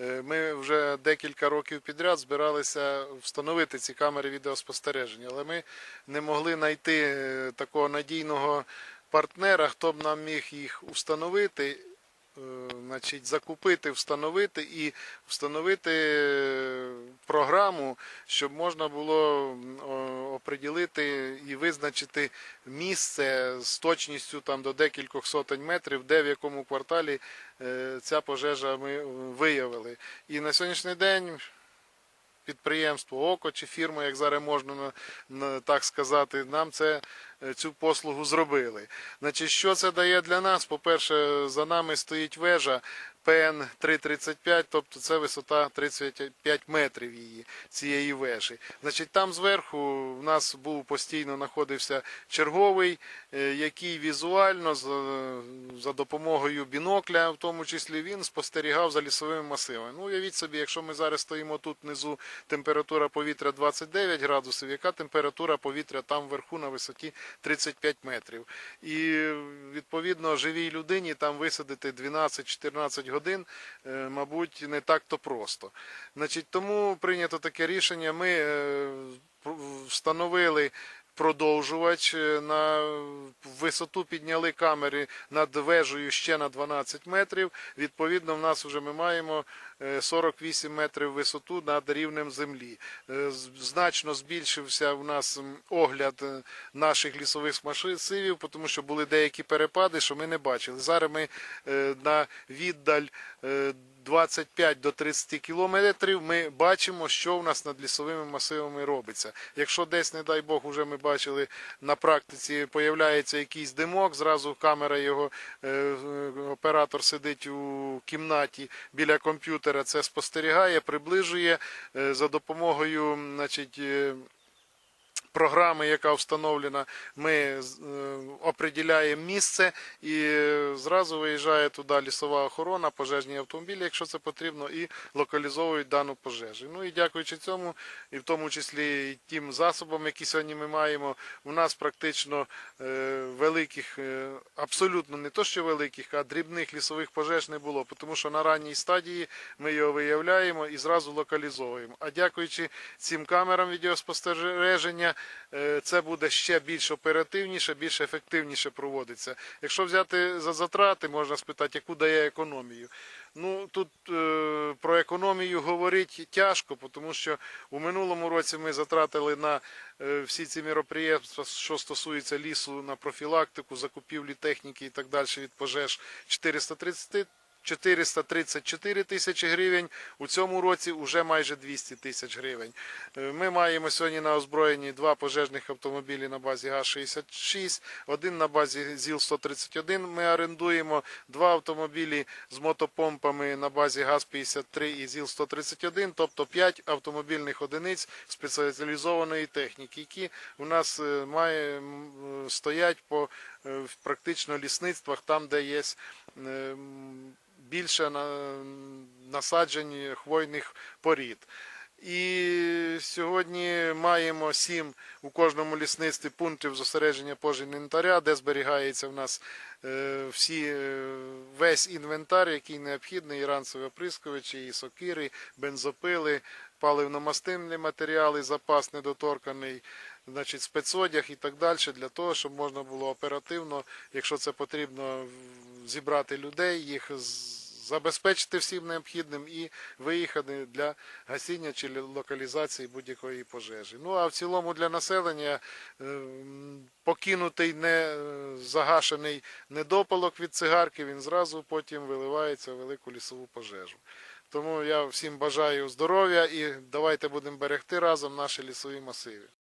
Е, Ми вже декілька років підряд збиралися встановити ці камери відеоспостереження, але ми не могли знайти е, такого надійного партнера, хто б нам міг їх установити, значить, закупити, встановити і встановити е, програму, щоб можна було оприділити і визначити місце з точністю там до декількох сотень метрів, де в якому кварталі е, ця пожежа ми е, виявили. І на сьогоднішній день підприємство ОКО чи фірма, як зараз можна на, на, так сказати, нам це, е, цю послугу зробили. Значить, що це дає для нас? По-перше, за нами стоїть вежа ПН 335, тобто це висота 35 метрів її, цієї вежі. Значить, там зверху в нас був постійно знаходився черговий, е, який візуально за, за допомогою бінокля, в тому числі він спостерігав за лісовими масивами. Ну, уявіть собі, якщо ми зараз стоїмо тут внизу, температура повітря 29 градусів, яка температура повітря там вверху на висоті 35 метрів. І відповідно живій людині там висадити 12-14 годин, е, мабуть, не так-то просто. Значить, тому прийнято таке рішення. Ми е, встановили продовжувач е, на висоту підняли камери над вежею ще на 12 метрів. Відповідно, в нас вже ми маємо е, 48 метрів висоту над рівнем землі. Е, Значно збільшився в нас огляд е, наших лісових масивів, тому що були деякі перепади, що ми не бачили. Зараз ми е, на віддаль е, 25 до 30 кілометрів ми бачимо, що в нас над лісовими масивами робиться. Якщо десь, не дай Бог, уже ми бачили на практиці, появляється якийсь димок, зразу камера його е, е, оператор сидить у кімнаті біля комп'ютера, це спостерігає, приближує е, за допомогою, значить. Програми, яка встановлена, ми е, определяємо місце і зразу виїжджає туди лісова охорона, пожежні автомобілі, якщо це потрібно, і локалізовують дану пожежу. Ну і дякуючи цьому, і в тому числі і тим засобам, які сьогодні ми маємо, у нас практично е, великих, е, абсолютно не то, що великих, а дрібних лісових пожеж не було, тому що на ранній стадії ми його виявляємо і зразу локалізовуємо. А дякуючи цим камерам відеоспостереження, це буде ще більш оперативніше, більш ефективніше проводиться. Якщо взяти за затрати, можна спитати, яку дає економію. Ну тут е, про економію говорити тяжко, тому що у минулому році ми затратили на е, всі ці міроприємства, що стосується лісу, на профілактику, закупівлі техніки і так далі від пожеж 430 434 тисячі гривень. У цьому році вже майже 200 тисяч гривень. Е, Ми маємо сьогодні на озброєнні два пожежних автомобілі на базі ГАЗ-66, один на базі ЗІЛ-131 ми орендуємо, два автомобілі з мотопомпами на базі ГАЗ-53 і ЗІЛ-131, тобто 5 автомобільних одиниць спеціалізованої техніки, які у нас е, має, е, стоять по практично лісництвах, там, де є більше на, насаджень хвойних порід. І сьогодні маємо сім у кожному лісництві пунктів зосередження пожежного інвентаря, де зберігається в нас е, всі, е, весь інвентар, який необхідний, і ранцеві оприскувачі, і сокири, бензопили, паливно-мастильні матеріали, запас недоторканий, значить, спецодяг і так далі, для того, щоб можна було оперативно, якщо це потрібно, зібрати людей, їх забезпечити всім необхідним і виїхати для гасіння чи локалізації будь-якої пожежі. Ну а в цілому для населення е, покинутий не загашений недопалок від цигарки, він зразу потім виливається в велику лісову пожежу. Тому я всім бажаю здоров'я і давайте будемо берегти разом наші лісові масиви.